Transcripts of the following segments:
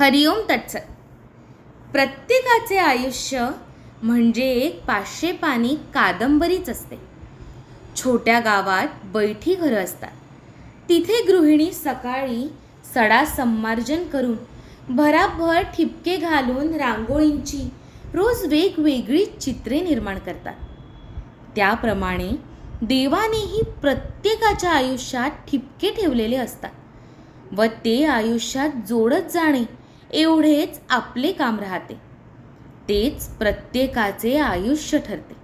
हरिओम तत्सत. प्रत्येकाचे आयुष्य म्हणजे एक पाचशे पानी कादंबरीच असते. छोट्या गावात बैठी घरं असतात. तिथे गृहिणी सकाळी सडा संमार्जन करून भराभर ठिपके घालून रांगोळींची रोज वेगवेगळी चित्रे निर्माण करतात. त्याप्रमाणे देवानेही प्रत्येकाच्या आयुष्यात ठिपके ठेवलेले असतात व ते आयुष्यात जोडत जाणे एवढेच आपले काम राहते. तेच प्रत्येकाचे आयुष्य ठरते.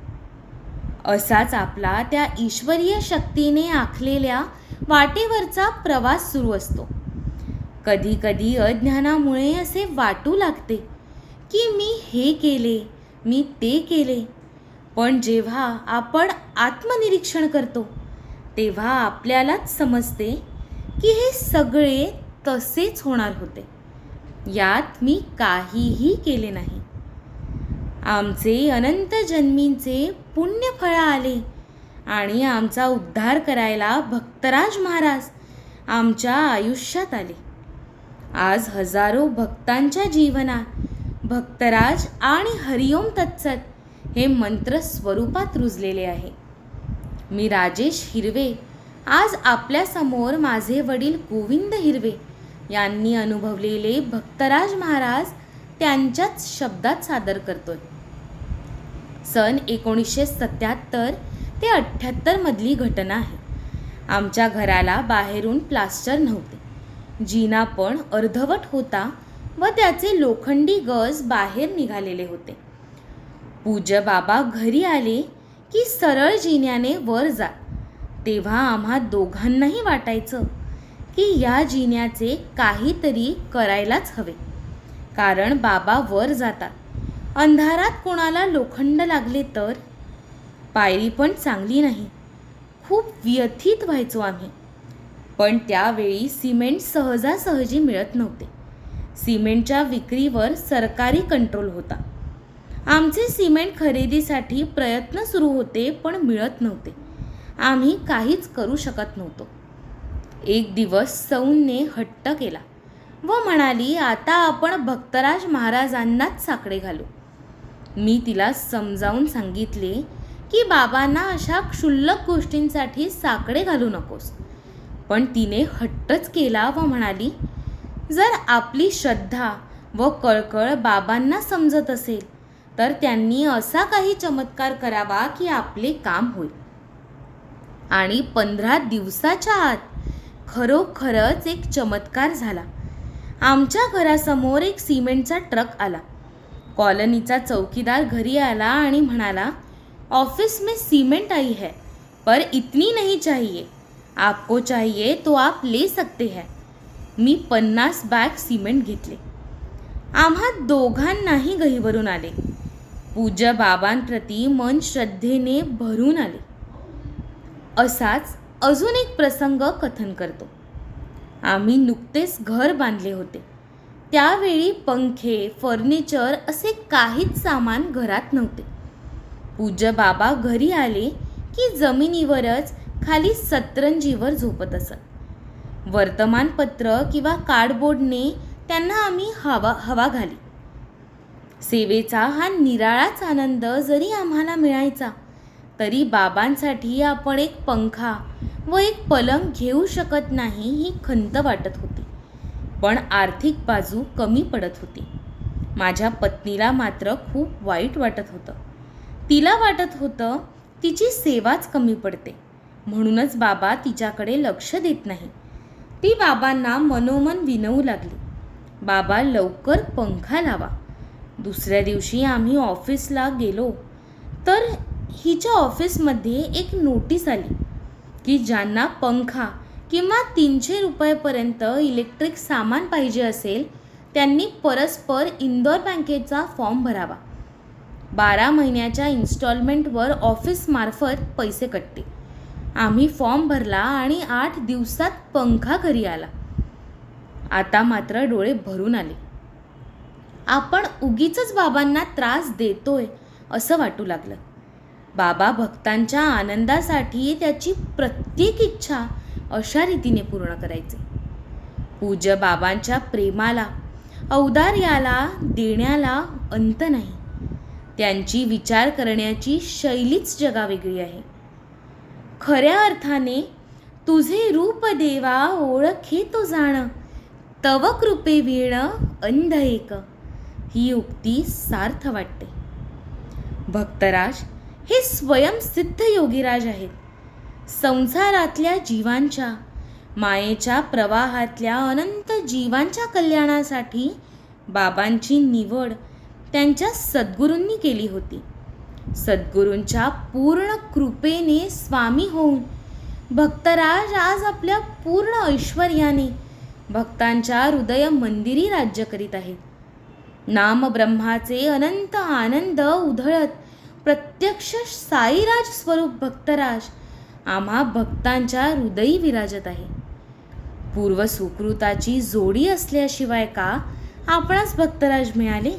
असाच आपला त्या ईश्वरीय शक्तीने आखलेल्या वाटेवरचा प्रवास सुरू असतो. कधी कधी अज्ञानामुळे असे वाटू लागते की मी हे केले मी ते केले. पण जेव्हा आपण आत्मनिरीक्षण करतो तेव्हा आपल्यालाच समजते की हे सगळे तसेच होणार होते. यात मी काहीही केले नाही. आमचे अनंत जन्मींचे पुण्यफळ आले आणि आमचा उद्धार करायला भक्तराज महाराज आमच्या आयुष्यात आले. आज हजारो भक्तांच्या जीवनात भक्तराज आणि हरिओम तत्सत हे मंत्र स्वरूपात रुजलेले आहे. मी राजेश हिरवे आज आपल्यासमोर माझे वडील गोविंद हिरवे यांनी अनुभवलेले भक्तराज महाराज त्यांच्याच शब्दात सादर करतोय. सन एकोणीसशे सत्याहत्तर ते अठ्ठ्याहत्तरमधली घटना आहे. आमच्या घराला बाहेरून प्लास्टर नव्हते. जिना पण अर्धवट होता व त्याचे लोखंडी गज बाहेर निघालेले होते. पूज्य बाबा घरी आले की सरळ जिन्याने वर जा. तेव्हा आम्हा दोघांनाही वाटायचं की या जिन्याचे काहीतरी करायलाच हवे. कारण बाबा वर जातात. अंधारात कोणाला लोखंड लागले तर? पायरी पण चांगली नाही. खूप व्यथित व्हायचो आम्ही. पण त्यावेळी सिमेंट सहजासहजी मिळत नव्हते. सिमेंटच्या विक्रीवर सरकारी कंट्रोल होता. आमचे सिमेंट खरेदीसाठी प्रयत्न सुरू होते पण मिळत नव्हते. आम्ही काहीच करू शकत नव्हतो. एक दिवस सौनने हट्ट केला व म्हणाली आता आपण भक्तराज महाराजांनाच साकडे घालू. मी तिला समजावून सांगितले की बाबांना अशा क्षुल्लक गोष्टींसाठी साकडे घालू नकोस. पण तिने हट्टच केला व म्हणाली जर आपली श्रद्धा व कळकळ बाबांना समजत असेल तर त्यांनी असा काही चमत्कार करावा की आपले काम होईल. आणि पंधरा दिवसाच्या आत खरोखरच एक चमत्कार झाला. आमच्या घरासमोर एक सिमेंटचा ट्रक आला. कॉलनीचा चौकीदार घरी आला आणि म्हणाला ऑफिस में सीमेंट आई है पर इतनी नहीं चाहिए. आपको चाहिए तो आप ले सकते हैं. मी पन्नास बॅग सिमेंट घेतले. आम्हा दोघांनाही गहीवरून आले. पूज्य बाबांप्रती मन श्रद्धेने भरून आले. असाच अजून एक प्रसंग कथन करतो. आम्ही नुकतेच घर बांधले होते. त्यावेळी पंखे फर्निचर असे काहीच सामान घरात नव्हते. पूज्य बाबा घरी आले की जमिनीवरच खाली सतरंजीवर झोपत असत. वर्तमानपत्र किंवा कार्डबोर्डने त्यांना आम्ही हवा हवा घाली. सेवेचा हा निराळाच आनंद जरी आम्हाला मिळायचा तरी बाबांसाठी आपण एक पंखा व एक पलंग घेऊ शकत नाही ही खंत वाटत होती. पण आर्थिक बाजू कमी पडत होती. माझ्या पत्नीला मात्र खूप वाईट वाटत होतं. तिला वाटत होतं तिची सेवाच कमी पडते. म्हणूनच बाबा तिच्याकडे लक्ष देत नाही. ती बाबांना मनोमन विनवू लागली. बाबा लवकर पंखा लावा. दुसऱ्या दिवशी आम्ही ऑफिसला गेलो. तर हिच्या ऑफिसमध्ये एक नोटीस आली की ज्यांना पंखा किंवा तीनशे रुपयेपर्यंत इलेक्ट्रिक सामान पाहिजे असेल त्यांनी परस्पर इंदोर बँकेचा फॉर्म भरावा. बारा महिन्याच्या इन्स्टॉलमेंटवर ऑफिसमार्फत पैसे कटते आम्ही फॉर्म भरला आणि आठ दिवसात पंखा घरी आला. आता मात्र डोळे भरून आले. आपण उगीच बाबांना त्रास देतोय असं वाटू लागलं. बाबा भक्तांच्या आनंदासाठी त्याची प्रत्येक इच्छा अशा रीतीने पूर्ण करायचे. पूज्य बाबांच्या प्रेमाला औदार्याला देण्याला अंत नाही. त्यांची विचार करण्याची शैलीच जगावेगळी आहे. खऱ्या अर्थाने तुझे रूप देवा ओळखे तो जाण तव कृपे विण अंध एक. ही उक्ती सार्थ वाटते. भक्तराज हे स्वयंसिद्ध योगीराज आहेत. संसारातल्या जीवांच्या मायेच्या प्रवाहातल्या अनंत जीवांच्या कल्याणासाठी बाबांची निवड त्यांच्या सद्गुरूंनी केली होती. सद्गुरूंच्या पूर्ण कृपेने स्वामी होऊन भक्तराज आज आपल्या पूर्ण ऐश्वर्याने भक्तांच्या हृदय मंदिरी राज्य करीत आहेत. नामब्रह्माचे अनंत आनंद उधळत प्रत्यक्ष साईराज स्वरूप भक्तराज आम्हा भक्तांच्या हृदयी विराजत आहे. पूर्व सुकृताची जोडी असल्याशिवाय का आपणास भक्तराज मिळाले?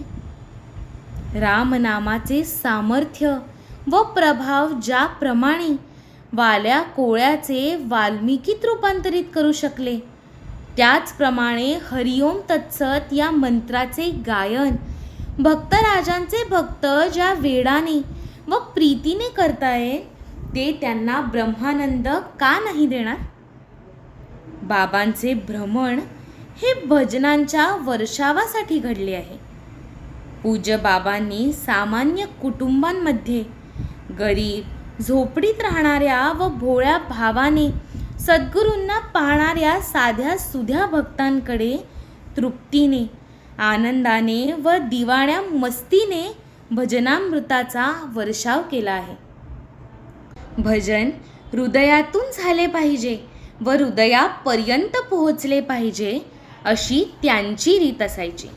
रामनामाचे सामर्थ्य व प्रभाव ज्याप्रमाणे वाल्या कोळ्याचे वाल्मिकीत रूपांतरित करू शकले त्याचप्रमाणे हरिओम तत्सत या मंत्राचे गायन भक्तराजांचे भक्त ज्या वेडाने व प्रीतीने करताय ते त्यांना ब्रह्मानंद का नाही देणार? बाबांचे भ्रमण हे भजनांच्या वर्षावासाठी घडले आहे. पूज्य बाबांनी सामान्य कुटुंबांमध्ये गरीब झोपडीत राहणाऱ्या व भोळ्या भावाने सद्गुरूंना पाहणाऱ्या साध्या सुध्या भक्तांकडे तृप्तीने आनंदाने व दिवाण्या मस्तीने भजनामृताचा वर्षाव केला आहे. भजन हृदयातून झाले पाहिजे व हृदयापर्यंत पोहोचले पाहिजे अशी त्यांची रीत असायची.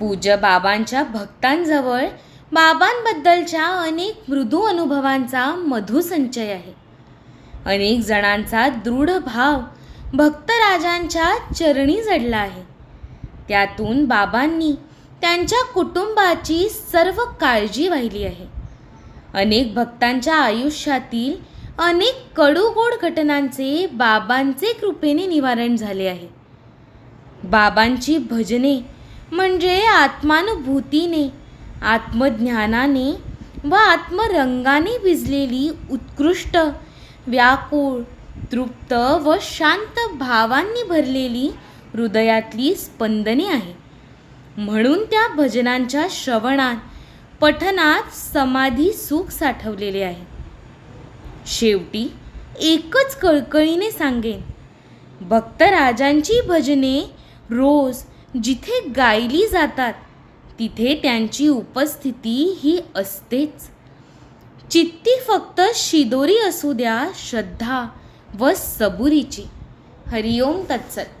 पूज्य बाबांच्या भक्तांजवळ बाबांबद्दलच्या अनेक मृदू अनुभवांचा मधुसंचय आहे. अनेक जणांचा दृढ भाव भक्तराजांच्या चरणी जडला आहे. त्यातून बाबांनी त्यांच्या कुटुंबाची सर्व काळजी वाहिली आहे. अनेक भक्तांच्या आयुष्यातील अनेक कडूगोड घटनांचे बाबांचे कृपेने निवारण झाले आहे. बाबांची भजने म्हणजे आत्मानुभूतीने आत्मज्ञानाने व आत्मरंगाने भिजलेली उत्कृष्ट व्याकुळ तृप्त व शांत भावांनी भरलेली हृदयातली स्पंदने आहे म्हणून त्या भजनांच्या श्रवणात पठनात समाधी सुख साठवलेले आहे. शेवटी एकच कळकळीने सांगेन भक्तराजांची भजने रोज जिथे गायली जातात तिथे त्यांची उपस्थिती ही असतेच. चित्ती फक्त शिदोरी असू द्या श्रद्धा व सबुरीची. हरिओम तत्सत.